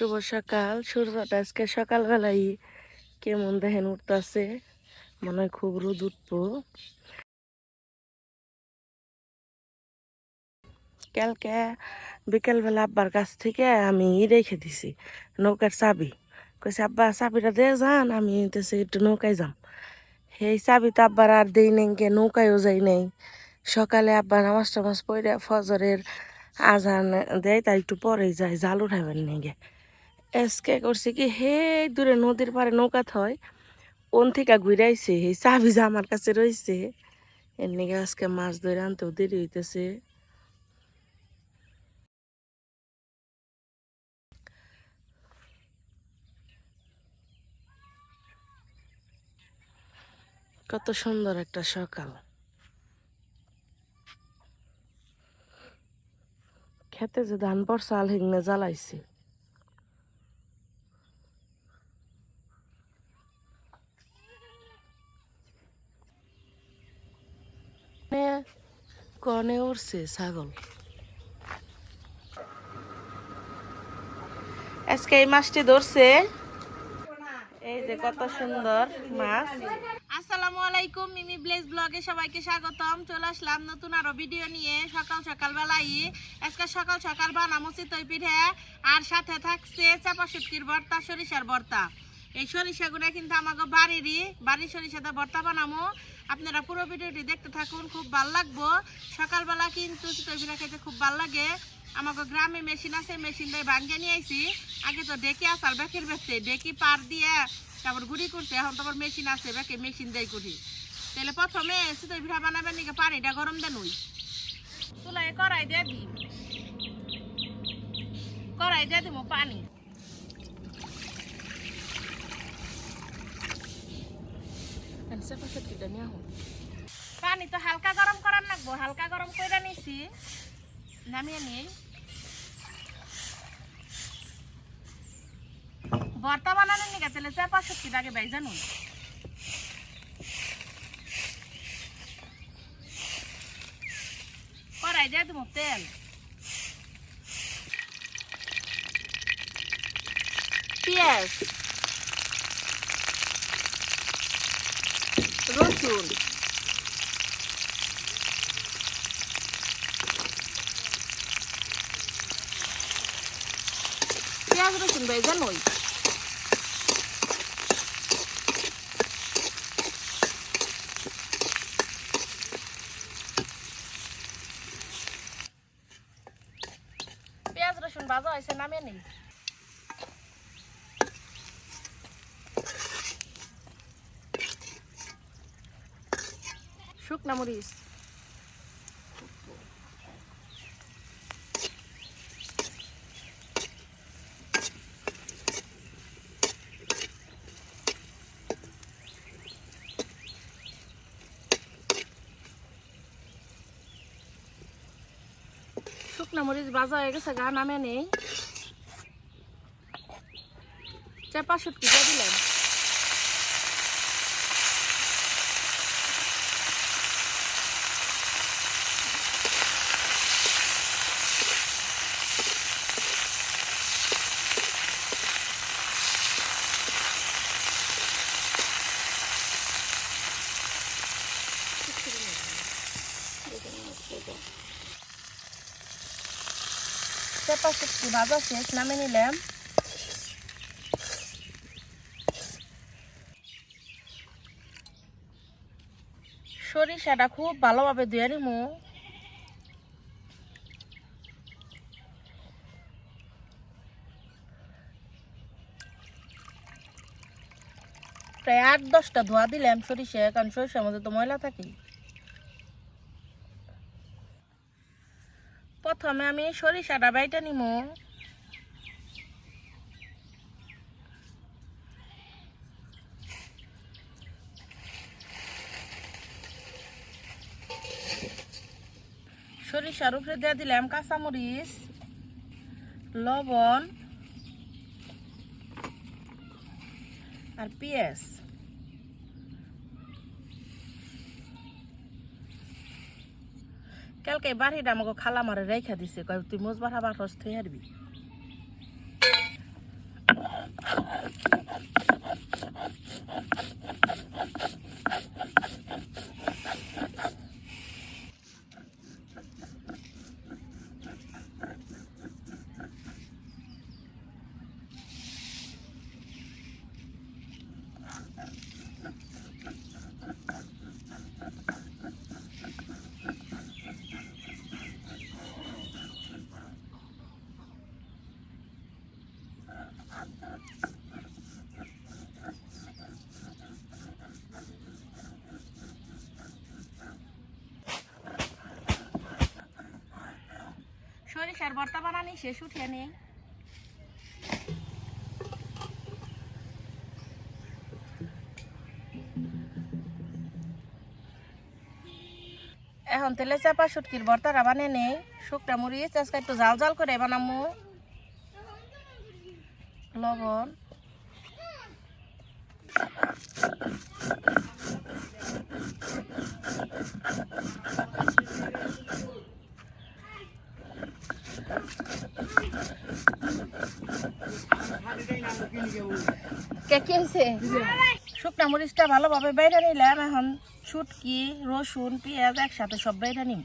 শুভ সকাল। সূর্যটা আজকে সকালবেলায় কেমন দেখেন উঠতেছে? মনে হয় খুব রোদ উঠবো। কালকে বিকেলবেলা আব্বার কাছ থেকে আমি রেখে দিছি, নৌকার চাবি। কইছে, আব্বা, চাবিটা দিয়ে যান, আমি হইতেছে একটু নৌকায় যাম। সেই চাবি তো আব্বার আর দেই নাই, গে নৌকায়ও যাই নাই। সকালে আব্বা নামাজ টামাজ পড়ে ফজরের আজান দেয়, তাই একটু পরেই যায়, জাল উঠাবেন নিগে এসকে করছে কি হে দূরে নদীর পাড়ে নৌকা থয়। ওন থেকে ঘুরে আইছে এই চাবি আমার কাছে রয়েছে এর নিগে আজকে মাছ ধরে আনতেও দেরি হইতেছে। কত সুন্দর একটা সকাল। খেতে যে ধান পড়ছে আল হিংনে জ্বালাইছে। কনে- উঠছে ছাগল। আজকে এই মাছটি ধরছে। এই যে কত সুন্দর মাছ। আসসালামু আলাইকুম, মিমি ব্লেজ ব্লগে সবাইকে স্বাগতম। চলে আসলাম নতুন আরও ভিডিও নিয়ে, সকাল সকাল বেলায় আজকে সকাল সকাল বানামো চিতই পিঠে, আর সাথে থাকছে চাপা শুটকির ভর্তা, সরিষার ভর্তা। এই সরিষাগুলো কিন্তু আমাকে বাড়িরই, বাড়ির সরিষাতে ভর্তা বানামো। আপনারা পুরো ভিডিওটি দেখতে থাকুন, খুব ভালো লাগবো। সকালবেলা কিন্তু চিতই পিঠা খেতে খুব ভালো লাগে। আমাকে গ্রামে মেশিন আছে, মেশিন দিয়ে ভাঙ্গে নিয়ে আইছি। আগে তো ডেকে আসার বেকের বেচতে ডেকি পার দিয়ে তারপর গুড়ি করতে, এখন তারপর মেশিন আছে, বেকে মেশিন দেয় করি তাহলে প্রথমে চিতই পিঠা বানাবেন নাকি পানিটা গরম দেন ওই? চুলাই কড়াই দিয়ে দিই। কড়াই দিয়ে দিব পানি। পানি তো হালকা গরম করার লাগবো হালকা গরম করে নিছি নামিয়ে নিই ভর্তা বানানোর নিকে তাহলে চাপা শুটকি আগে ভাই জানুন কড়াই দিয়ে দেবো তেল। পেঁয়াজ রসুন। পেঁয়াজ রসুন ভাই জানুই পেঁয়াজ রসুন ভাজা হয়েছে নামিয়ে নিই। শুকনা মরিচ। শুকনা মরিচ হয়ে গেছে গা নামে নেই। চাপা শুটকি দিয়ে দিলেন শুটকি ভাজা শেষ নামে নিলাম। সরিষাটা খুব ভালোভাবে ধুয়ে নিমু। প্রায় আট দশটা ধোয়া দিলাম সরিষা কারণ সরিষার মধ্যে তো ময়লা থাকে প্রথমে আমি সরিষাটা বাইটা নিমু। সরিষার উপরে দিয়ে দিলাম কাঁচামরিচ লবণ আর পেঁয়াজ। কালকে বাড়িটা আমাকে খালা মারে রেখা দিছে কয় তুই মোজবার হাবার বাড়স থই হারবি শুটকিটার ভর্তা বানানি, শেষ উঠিয়ে নেই। এখন তেলে চাপা শুটকির ভর্তাটা বানিয়ে নেই। শুকটা মরিচ, আজকে একটু জাল জাল করে বানামু। লবণ। কে শুকনা মরিচটা ভালোভাবে বাইরে নিলাম এখন শুটকি রসুন পেঁয়াজ একসাথে সব বাইরে নিম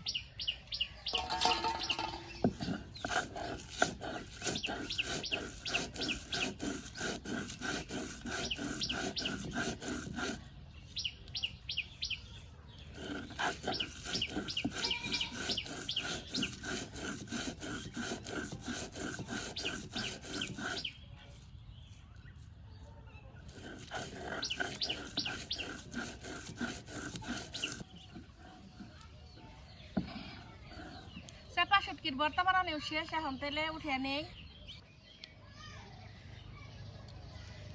চাপা বানানো শেষ এখন, তেলে উঠিয়ে নেই।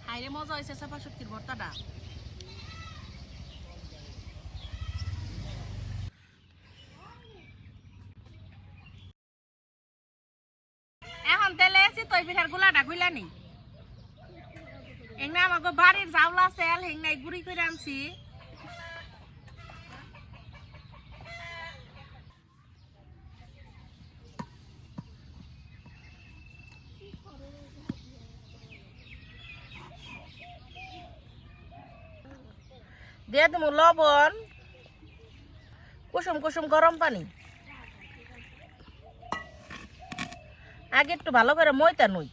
হাইরে মজা হয়েছে, চাপা শুটকির ভর্তাটা। এখন তেলে তৈ পিঠার গুলাটা গুলা আমাকে বাড়ির জাউলা সেল হেংনাই গুড়ি করে আনছি। দিয়ে দেবো লবণ, কুসুম কুসুম গরম পানি। আগে একটু ভালো করে মইতা নই।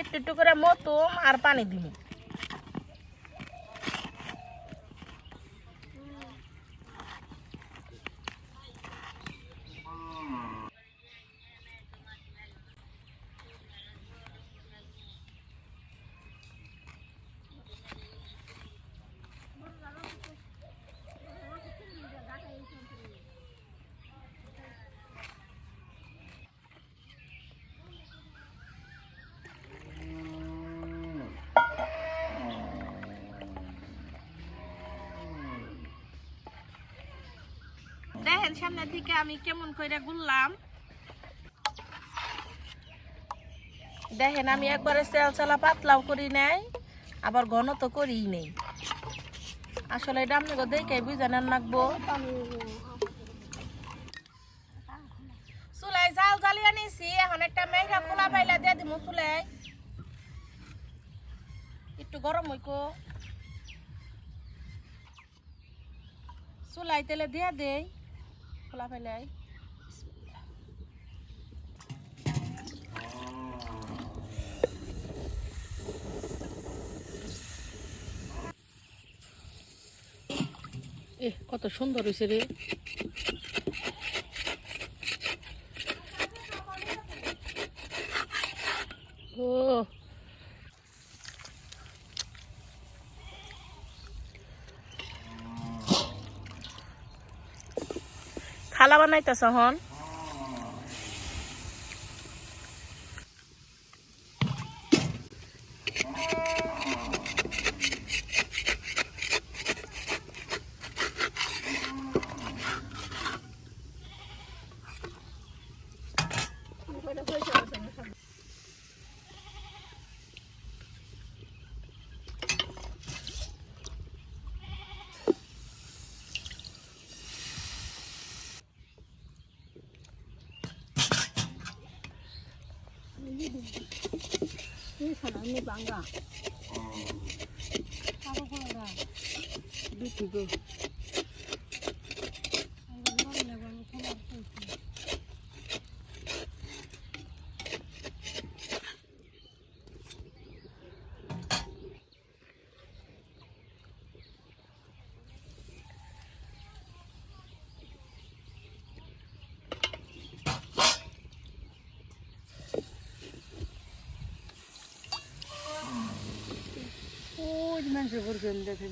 একটু একটু করে মতুম আর পানি দিব দেখেন, সামনে থেকে আমি কেমন করে গুললাম দেখেন, আমি একবারে চেল পাতলাও করি নাই, আবার ঘন তো করিই নেই। আসলে এটা আপনি দেখে বুঝানেন লাগবো চুলাই জাল জ্বালিয়ে নিছি, এখন একটা মেঘা খোলা পাইলা দিয়ে দিব চুলাই একটু গরম হইকো। চুলাই তেলে দিয়ে দেই। খোলা এ কত সুন্দর হয়েছে রে খালা বানাইতেছ হন? আপনি বাংলা দুটো মাংসের গরু দেখে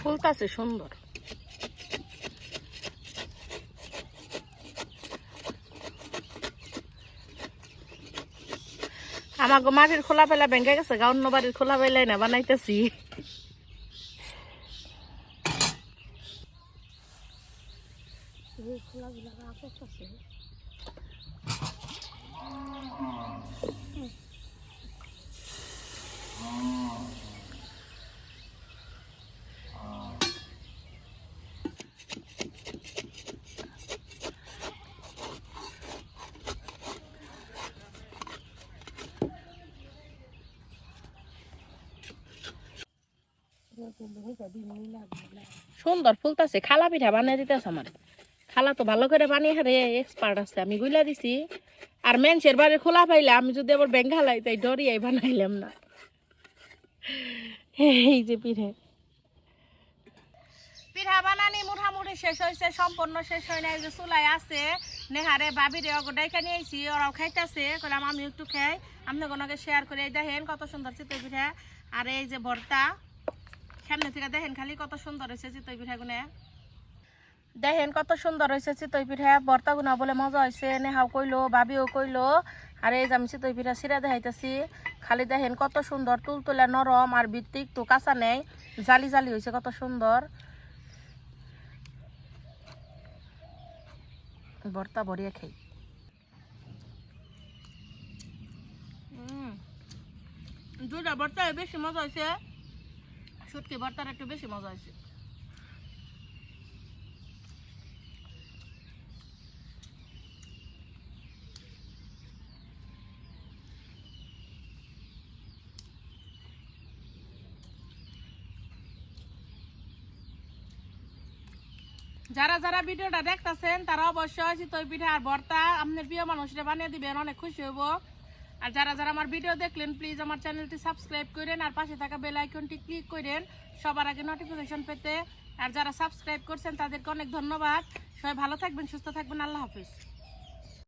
ফুলটা আছে সুন্দর। আমার মাটির খোলা পেলা ভেঙে গেছে গা অন্য বাড়ির খোলা পেলাই না বানাইতেছি। সুন্দর ফুলতাছে, খালা পিঠা বানিয়ে দিতেছে আমার। খালা তো ভালো করে বানিয়ে হারে এক্সপার্ট আছে, আমি গুলা দিছি। আর মেনসের বাড়ি খোলা পাইলে আমি যদি আবার বেঙ্গালাই তাই ডরিয়াই বানাইলাম না। এই যে পিঠে। পিঠা বানানি মোটামুটি শেষ হয়েছে, সম্পূর্ণ শেষ হয় না এই যে চুলাই আছে। নেহারে ভাবি রে গোটাইকা নিয়ে আইছি, ওরাও খাইতেছে, কইলাম আমি একটু খাই। আপনি কোনোকে শেয়ার করে দেখেন কত সুন্দর চিতই পিঠা। আর এই যে ভর্তা সামনে থেকে দেখেন খালি কত সুন্দর হয়েছে চিতই পিঠা গুনে। দেখেন কত সুন্দর হয়েছে চিতই পিঠা ভর্তা গুনা বলে মজা হয়েছে নেহাও কইলো ভাবিও কইলো। আর এই যে আমি চিতই পিঠা সিরা দেখাইতেছি খালি দেখেন কত সুন্দর তুলতুলা নরম আর ভিত্তিক তো কাঁচা নেই জালি জালি হয়েছে কত সুন্দর। ভর্তা ভরিয়ে খাই। দুটা ভর্তা বেশি মজা হয়েছে। শুটকি ভর্তার একটু বেশি মজা হয়েছে। যারা যারা ভিডিওটা দেখতেছেন, তারা অবশ্যই চিতই পিঠা আর ভর্তা আপনার প্রিয় মানুষরা বানিয়ে দিবেন, অনেক খুশি হব আর যারা যারা আমার ভিডিও দেখলেন প্লিজ আমার চ্যানেলটি সাবস্ক্রাইব করেন আর পাশে থাকা বেল আইকনটি ক্লিক করেন, সবার আগে নোটিফিকেশন পেতে। আর যারা সাবস্ক্রাইব করছেন, তাদেরকে অনেক ধন্যবাদ। সবাই ভালো থাকবেন, সুস্থ থাকবেন, আল্লাহ হাফিজ।